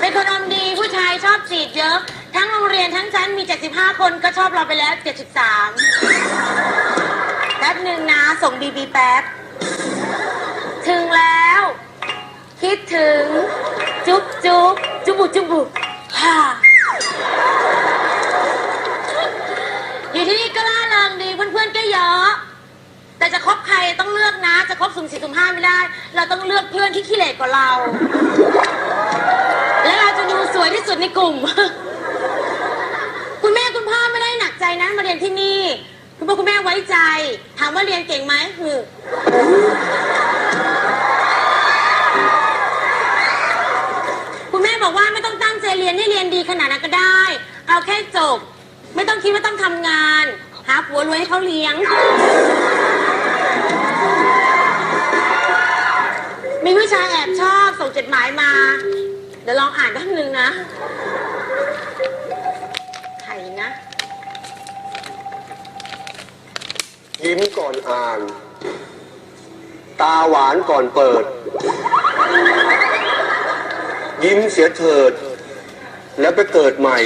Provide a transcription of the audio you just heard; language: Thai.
เป็นคนอารมณ์ดีผู้ชายชอบจีบเยอะ ทั้งโรงเรียนทั้งชั้นมี 75 คนก็ชอบเราไปแล้ว 73แป๊บหนึ่งนะ ส่งบีบีแป๊บ ถึงแล้ว คิดถึง จุ๊บจุ๊บจุบบุจุบบุฮ่าอยู่ที่นี่ก็ล่าเริงดีเพื่อนๆก็เยอะแต่จะคบใครต้องเลือกนะ จะคบสุ่มสี่สุ่มห้าไม่ได้ เราต้องเลือกเพื่อนที่ขี้เหร่กว่าเรา ที่สุดในกลุ่ม คุณแม่คุณพ่อไม่ได้หนักใจนะ มาเรียนที่นี่ คุณพ่อคุณแม่ไว้ใจ ถามว่าเรียนเก่งไหมหือคุณแม่บอกว่าไม่ต้องตั้งใจเรียนให้เรียนดีขนาดนั้นก็ได้ เอาแค่จบ ไม่ต้องคิดว่าต้องทำงาน หาผัวรวยให้เขาเลี้ยง มีผู้ชายแอบชอบส่งจดหมายมา เดี๋ยวลองอ่านแป๊บนึงนะ ไข่นะ ยิ้มก่อนอ่าน ตาหวานก่อนเปิด ยิ้มเสียเถิด แล้วไปเกิดใหม่